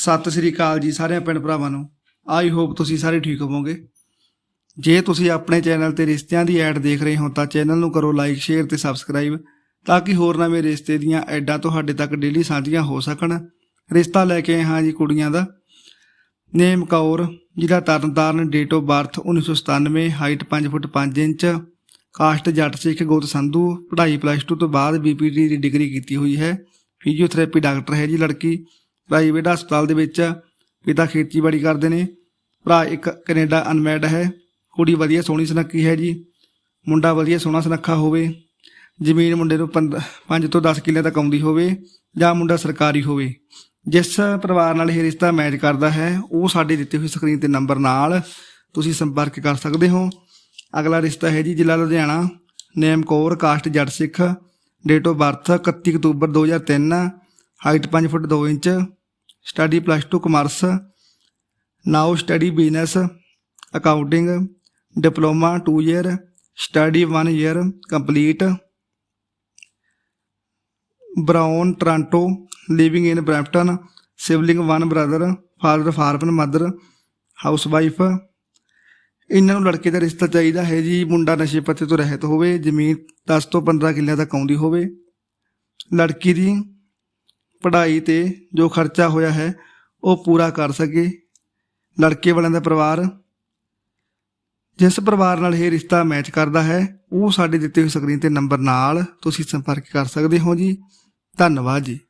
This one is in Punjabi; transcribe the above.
ਸਤਿ ਸ੍ਰੀ ਅਕਾਲ ਜੀ ਸਾਰਿਆਂ ਪਿੰਡ ਭਰਾਵਾਂ ਨੂੰ। ਆਈ ਹੋਪ ਤੁਸੀਂ ਸਾਰੇ ਠੀਕ ਹੋਵੋਗੇ। ਜੇ ਤੁਸੀਂ ਆਪਣੇ ਚੈਨਲ ਤੇ ਰਿਸ਼ਤਿਆਂ ਦੀ ਐਡ ਦੇਖ ਰਹੇ ਹੋ ਤਾਂ ਚੈਨਲ ਨੂੰ ਕਰੋ ਲਾਈਕ, ਸ਼ੇਅਰ ਤੇ ਸਬਸਕ੍ਰਾਈਬ ਤਾਂ ਕਿ ਹੋਰ ਨਵੇਂ ਰਿਸ਼ਤੇ ਦੀਆਂ ਐਡਾਂ ਤੁਹਾਡੇ ਤੱਕ ਡੇਲੀ ਸਾਂਝੀਆਂ ਹੋ ਸਕਣ। ਰਿਸ਼ਤਾ ਲੈ ਕੇ ਆਏ ਹਾਂ ਜੀ ਕੁੜੀਆਂ ਦਾ। ਨੇਮ ਕੌਰ, ਜਿਹਦਾ Tarn Taran date of birth 1997 height 5 foot 5 inch caste Jatt Sikh ਗੋਤ ਸੰਧੂ, ਪੜ੍ਹਾਈ ਪਲੱਸ 2 ਤੋਂ ਬਾਅਦ ਬੀਪੀਟੀ ਦੀ ਡਿਗਰੀ ਕੀਤੀ ਹੋਈ ਹੈ। ਫਿਜ਼ੀਓਥੈਰੇਪੀ ਡਾਕਟਰ ਹੈ ਜੀ ਲੜਕੀ। ਪ੍ਰਾਈਵੇਟ ਹਸਪਤਾਲ ਦੇ ਵਿੱਚ ਪਿਤਾ ਖੇਤੀਬਾੜੀ ਕਰਦੇ ਨੇ। ਭਰਾ ਇੱਕ ਕੈਨੇਡਾ ਅਨਮੈਡ ਹੈ। ਕੁੜੀ ਵਧੀਆ ਸੋਹਣੀ ਸੁਨੱਖੀ ਹੈ ਜੀ। ਮੁੰਡਾ ਵਧੀਆ ਸੋਹਣਾ ਸੁਨੱਖਾ ਹੋਵੇ। ਜ਼ਮੀਨ ਮੁੰਡੇ ਨੂੰ 5 ਤੋਂ 10 ਕਿੱਲੇ ਤੱਕ ਆਉਂਦੀ ਹੋਵੇ ਜਾਂ ਮੁੰਡਾ ਸਰਕਾਰੀ ਹੋਵੇ। ਜਿਸ ਪਰਿਵਾਰ ਨਾਲ ਇਹ ਰਿਸ਼ਤਾ ਮੈਚ ਕਰਦਾ ਹੈ, ਉਹ ਸਾਡੇ ਦਿੱਤੇ ਹੋਏ ਸਕਰੀਨ ਤੇ ਨੰਬਰ ਨਾਲ ਤੁਸੀਂ ਸੰਪਰਕ ਕਰ ਸਕਦੇ ਹੋ। ਅਗਲਾ ਰਿਸ਼ਤਾ ਹੈ ਜੀ ਜ਼ਿਲ੍ਹਾ Ludhiana. Name Kaur, caste Jatt Sikh date of birth 31 October 2003 height 5 foot 2 inch. Study plus 2 commerce now study business accounting diploma 2 year study 1 year complete Brown Toronto living in Brampton sibling 1 brother father farmer mother housewife ਇਹਨਾਂ ਨੂੰ ਲੜਕੇ ਦਾ ਰਿਸ਼ਤਾ ਚਾਹੀਦਾ ਹੈ ਜੀ, ਮੁੰਡਾ ਨਸ਼ੇ ਪੱਤੇ ਤੋਂ ਰਹਿਤ ਹੋਵੇ, ਜ਼ਮੀਨ 10 ਤੋਂ 15 ਕਿੱਲਿਆਂ ਤੱਕ ਆਉਂਦੀ ਹੋਵੇ। ਲੜਕੀ ਦੀ ਪੜ੍ਹਾਈ ਤੇ ਜੋ ਖਰਚਾ ਹੋਇਆ ਹੈ, ਉਹ ਪੂਰਾ ਕਰ ਸਕੇ। ਲੜਕੇ ਵਾਲਿਆਂ ਦਾ ਪਰਿਵਾਰ, ਜਿਸ ਪਰਿਵਾਰ ਨਾਲ ਇਹ ਰਿਸ਼ਤਾ ਮੈਚ ਕਰਦਾ ਹੈ, ਉਹ ਸਾਡੇ ਦਿੱਤੇ ਹੋਏ ਸਕਰੀਨ ਤੇ ਨੰਬਰ ਨਾਲ ਤੁਸੀਂ ਸੰਪਰਕ ਕਰ ਸਕਦੇ ਹੋ ਜੀ। ਧੰਨਵਾਦ ਜੀ।